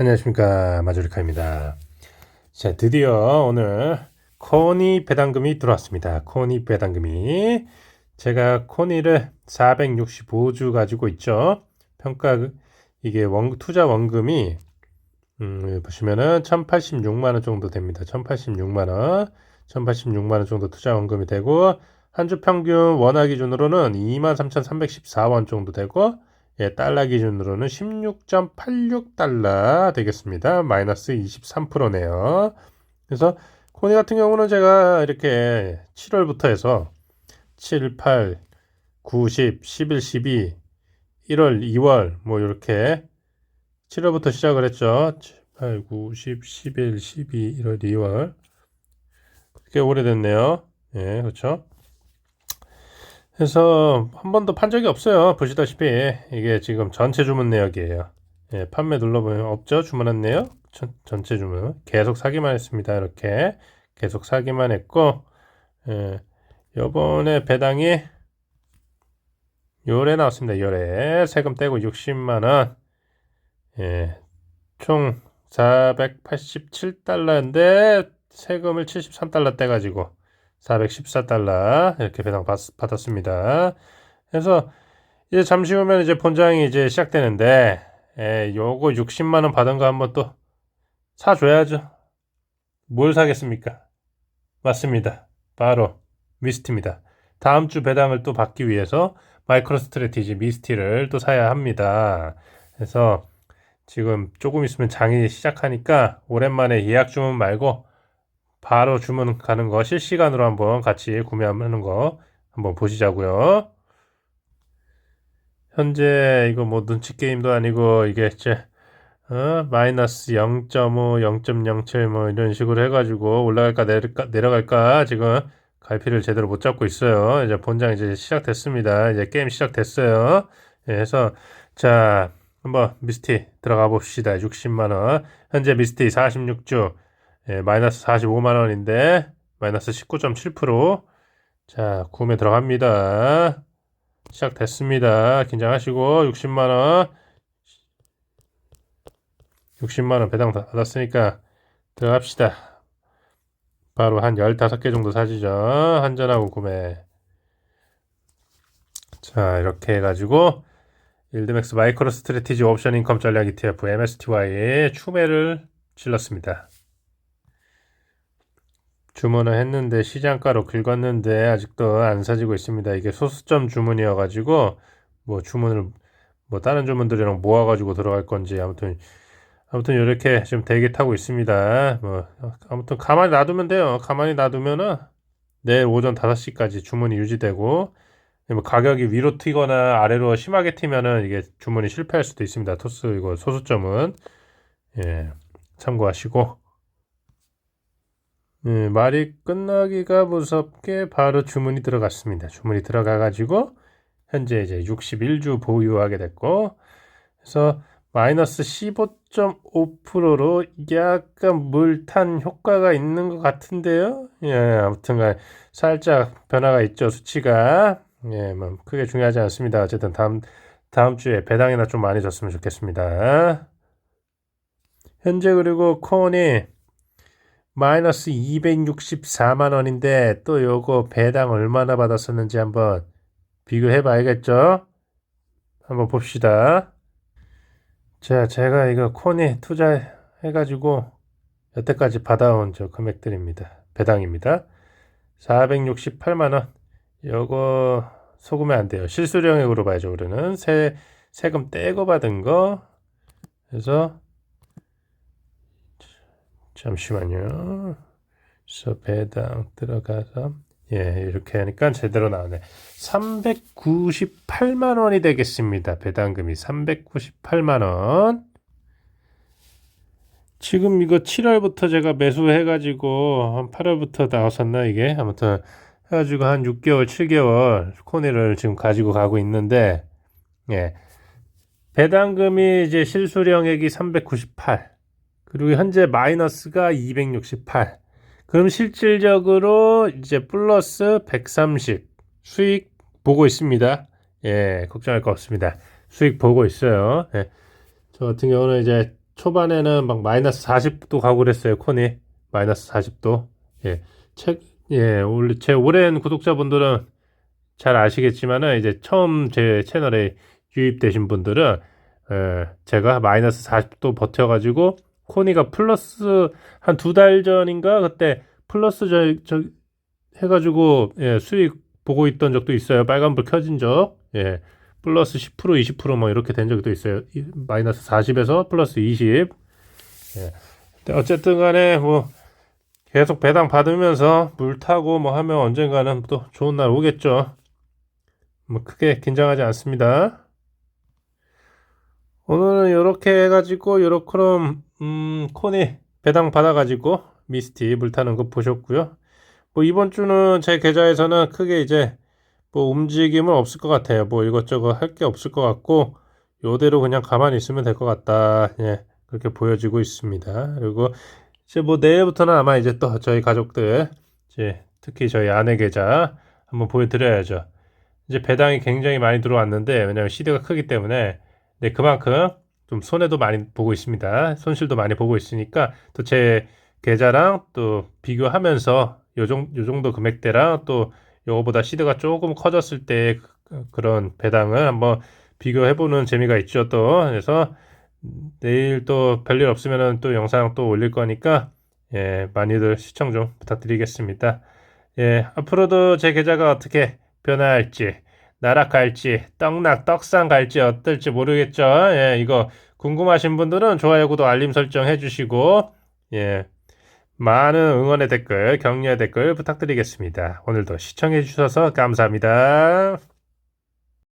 안녕하십니까 마조리카입니다. 자 드디어 오늘 코니 배당금이 들어왔습니다. 코니 배당금이 제가 코니를 465주 가지고 있죠. 평가 이게 원 투자 원금이 음, 보시면은 1,086만 원 정도 됩니다. 1,086만 원, 1,086만 원 정도 투자 원금이 되고 한 주 평균 원화 기준으로는 23,314원 정도 되고 예, 달러 기준으로는 16.86달러 되겠습니다. 마이너스 23%네요. 그래서 코니 같은 경우는 제가 이렇게 7월부터 해서 7, 8, 9, 10, 11, 12, 1월, 2월 뭐 이렇게 7월부터 시작을 했죠. 7, 8, 9, 10, 11, 12, 1월, 2월 꽤 오래됐네요. 예, 그렇죠. 그래서 한 번도 판 적이 없어요. 보시다시피 이게 지금 전체 주문 내역이에요. 예, 판매 눌러보면 없죠? 주문한 내역 전, 전체 주문 계속 사기만 했습니다. 이렇게 계속 사기만 했고 예, 요번에 배당이 요래 나왔습니다. 요래 세금 떼고 60만 원 예, 총 487달러인데 세금을 73달러 떼가지고 414달러 이렇게 배당 받, 받았습니다. 그래서 이제 잠시 후면 이제 본장이 이제 시작되는데 에, 요거 60만 원 받은 거 한번 또 사줘야죠. 뭘 사겠습니까? 맞습니다. 바로 미스티입니다. 다음 주 배당을 또 받기 위해서 마이크로 스트레티지 미스티를 또 사야 합니다. 그래서 지금 조금 있으면 장이 시작하니까 오랜만에 예약 주문 말고 바로 주문 가는 거 실시간으로 한번 같이 구매하는 거 한번 보시자고요. 현재 이거 뭐 눈치 게임도 아니고 이게 이제 어? 마이너스 0.5, 0.07 뭐 이런 식으로 해가지고 올라갈까 내릴까, 내려갈까 지금 갈피를 제대로 못 잡고 있어요. 이제 본장 이제 시작됐습니다. 이제 게임 시작됐어요. 예, 그래서 자 한번 미스티 들어가 봅시다. 60만 원. 현재 미스티 46주. 예, 마이너스 45만 원인데 마이너스 19.7%. 자, 구매 들어갑니다. 시작됐습니다. 긴장하시고 60만 원. 60만 원 배당 받았으니까 들어갑시다. 바로 한 15개 정도 사지죠. 한전하고 구매. 자, 이렇게 해 가지고 일드맥스 마이크로 스트레티지 옵션 인컴 전략 ETF MSTY에 추매를 질렀습니다. 주문을 했는데 시장가로 긁었는데 아직도 안 사지고 있습니다. 이게 소수점 주문이어 가지고 뭐 주문을 뭐 다른 주문들이랑 모아 가지고 들어갈 건지 아무튼 아무튼 이렇게 지금 대기 타고 있습니다. 뭐 아무튼 가만히 놔두면 돼요. 가만히 놔두면은 내일 오전 5시까지 주문이 유지되고 뭐 가격이 위로 튀거나 아래로 심하게 튀면은 이게 주문이 실패할 수도 있습니다. 토스 이거 소수점은 예 참고하시고 예, 말이 끝나기가 무섭게 바로 주문이 들어갔습니다. 주문이 들어가 가지고 현재 이제 61주 보유하게 됐고 그래서 마이너스 15.5%로 약간 물탄 효과가 있는 것 같은데요. 예, 아무튼간 살짝 변화가 있죠 수치가 예, 뭐 크게 중요하지 않습니다. 어쨌든 다음 다음 주에 배당이나 좀 많이 줬으면 좋겠습니다. 현재 그리고 코온이 마이너스 264만 원인데 또 요거 배당 얼마나 받았었는지 한번 비교해 봐야겠죠? 한번 봅시다. 자, 제가 이거 코니 투자해 가지고 여태까지 받아온 저 금액들입니다. 배당입니다. 468만 원. 요거 속으면 안 돼요. 실수령액으로 봐야죠. 우리는 세 세금 떼고 받은 거. 그래서 잠시만요. 그래서 배당 들어가서 예, 이렇게 하니까 제대로 나오네. 398만 원이 되겠습니다. 배당금이 398만 원. 지금 이거 7월부터 제가 매수해가지고 한 8월부터 나왔었나 이게 아무튼 해가지고 한 6개월, 7개월 코네를 지금 가지고 가고 있는데 예. 배당금이 이제 실수령액이 398 그리고 현재 마이너스가 268. 그럼 실질적으로 이제 플러스 130 수익 보고 있습니다. 예, 걱정할 거 없습니다. 수익 보고 있어요. 예. 저 같은 경우는 이제 초반에는 막 마이너스 40도 가고 그랬어요. 콘이 마이너스 40도. 예, 책, 예, 원래 제 오랜 구독자분들은 잘 아시겠지만은 이제 처음 제 채널에 유입되신 분들은 에, 제가 마이너스 40도 버텨가지고 코니가 플러스 한 두 달 전인가 그때 플러스 저, 저 해가지고 예, 수익 보고 있던 적도 있어요. 빨간불 켜진 적. 예. 플러스 10% 20%뭐 이렇게 된 적도 있어요. 이- 마이너스 40에서 플러스 20. 예. 어쨌든 간에 뭐 계속 배당 받으면서 물 타고 뭐 하면 언젠가는 또 좋은 날 오겠죠. 뭐 크게 긴장하지 않습니다. 오늘은 이렇게 해가지고 요렇게럼 음 코니 배당 받아가지고 미스티 물 타는 거 보셨고요. 뭐 이번 주는 제 계좌에서는 크게 이제 뭐 움직임은 없을 것 같아요. 뭐 이것저것 할 게 없을 것 같고 요대로 그냥 가만히 있으면 될 것 같다. 예, 그렇게 보여지고 있습니다. 그리고 이제 뭐 내일부터는 아마 이제 또 저희 가족들 이제 특히 저희 아내 계좌 한번 보여드려야죠. 이제 배당이 굉장히 많이 들어왔는데 왜냐면 시대가 크기 때문에 네, 그만큼 좀 손해도 많이 보고 있습니다. 손실도 많이 보고 있으니까 또 제 계좌랑 또 비교하면서 요, 정, 요 정도 금액대랑 또 요거보다 시드가 조금 커졌을 때 그- 그런 배당을 한번 비교해보는 재미가 있죠 또 그래서 내일 또 별일 없으면은 또 영상 또 올릴 거니까 예 많이들 시청 좀 부탁드리겠습니다 예 앞으로도 제 계좌가 어떻게 변화할지 나락 갈지 떡락 떡상 갈지 어떨지 모르겠죠 예 이거 궁금하신 분들은 좋아요 구독 알림 설정 해주시고 예 많은 응원의 댓글, 격려의 댓글 부탁드리겠습니다. 오늘도 시청해 주셔서 감사합니다.